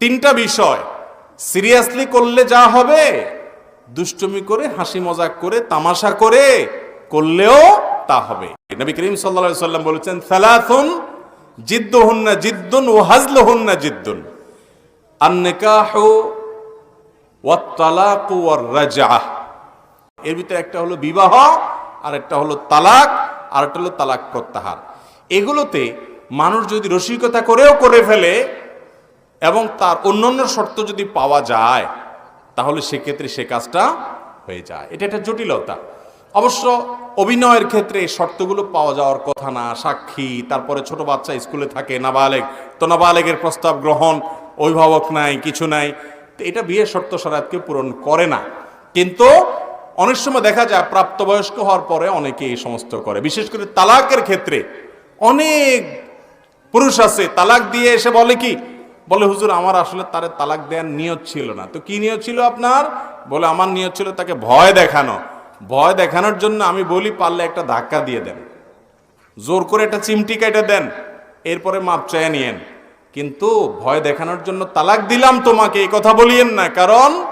তিনটা বিষয়। সিরিয়াসলি করলে যা হবে, দুষ্টুমি করে, হাসি মজাক করে, তামাশা করে, করলেও তা হবে। নবী করিম সাল্লা সাল্লাম বলেছেন সালাথুন জিদ্দুহুন্না জিদ্দুন ও হাজলুহুন্না জিদ্দুন। আন্নিকাহু তালাকু ওয়ার রাজআহ এর ভিতরে একটা হলো বিবাহ, আর একটা হলো তালাক, আর একটা হলো তালাক প্রত্যাহার। এগুলোতে মানুষ যদি রসিকতা করেও করে ফেলে এবং তার অন্যান্য শর্ত যদি পাওয়া যায়, তাহলে সেক্ষেত্রে সে কাজটা হয়ে যায়। এটা একটা জটিলতা। অবশ্য অভিনয়ের ক্ষেত্রে শর্তগুলো পাওয়া যাওয়ার কথা না, সাক্ষী, তারপরে ছোট বাচ্চা স্কুলে থাকে, নাবালেগ, তো নাবালেগের প্রস্তাব গ্রহণ, অভিভাবক নাই, কিছু নাই, তো এটা বিয়ের শর্ত সারাতকে পূরণ করে না। কিন্তু অনেক সময় দেখা যায় প্রাপ্তবয়স্ক হওয়ার পরে অনেকে এই সমস্ত করে। বিশেষ করে তালাকের ক্ষেত্রে অনেক পুরুষ আছে, তালাক দিয়ে এসে বলে কি বলে, হুজুর, আমার আসলে তারে তালাক দেওয়ার নিয়ত ছিল না। তো কি নিয়ত ছিল আপনার? বলে, আমার নিয়ত ছিল তাকে ভয় দেখানো। ভয় দেখানোর জন্য আমি বলি, পারলে একটা ধাক্কা দিয়ে দেন। জোর করে একটা চিমটি কেটে দেন। এরপরে মাপ চায় নিয়েন। কিন্তু ভয় দেখানোর জন্য তালাক দিলাম তোমাকে, এই কথা বলিয়েন না। কারণ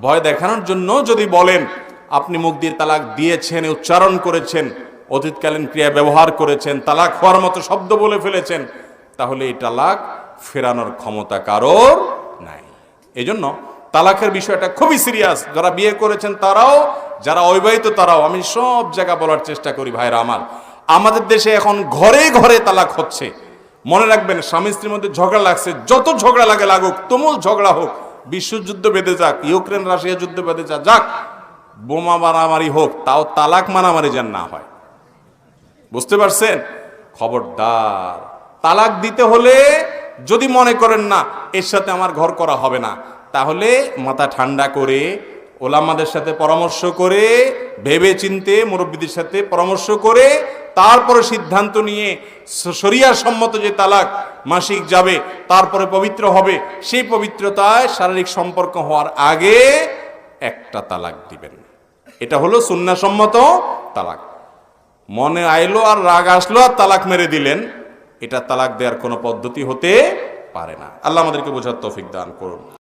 ভয় দেখানোর জন্য যদি বলেন, আপনি মুখ দিয়ে তালাক দিয়েছেন, উচ্চারণ করেছেন, অতীতকালীন ক্রিয়া ব্যবহার করেছেন, তালাক হওয়ার মতো শব্দ বলে ফেলেছেন, তাহলে এই তালাক ফেরানোর ক্ষমতা কারোর নাই। এজন্য তালাকের বিষয়টা খুবই সিরিয়াস। যারা বিয়ে করেছেন তারাও, যারা অবিবাহিত তারাও। আমি সব জায়গা বলার চেষ্টা করি ভাইরা আমার। আমাদের দেশে এখন ঘরে ঘরে তালাক হচ্ছে। মনে রাখবেন, স্বামী স্ত্রীর মধ্যে ঝগড়া লাগছে। যত ঝগড়া লাগে লাগুক, তুমুল ঝগড়া হোক, বিশ্বযুদ্ধ বেঁধে যাক, ইউক্রেন, রাশিয়া যুদ্ধ বেঁধে যাক যাক, বোমা মারামারি হোক, তাও তালাক মারামারি যেন না হয়। বুঝতে পারছেন? খবরদার। তালাক দিতে হলে যদি মনে করেন না, এর সাথে আমার ঘর করা হবে না, তাহলে মাথা ঠান্ডা করে ওলামাদের সাথে পরামর্শ করে ভেবে চিনতে মুরব্বীদের সাথে পরামর্শ করে, তারপরে সিদ্ধান্ত নিয়ে শরিয়ার সম্মত যে তালাক মাসিক যাবে, তারপরে পবিত্র হবে, সেই পবিত্রতায় শারীরিক সম্পর্ক হওয়ার আগে একটা তালাক দিবেন। এটা হলো সুন্নাসম্মত তালাক। মনে আইলো আর রাগ আসলো আর তালাক মেরে দিলেন। এটা তালাক দেওয়ার কোনো পদ্ধতি হতে পারে না। আল্লাহ আমাদেরকে বোঝার তৌফিক দান করুন।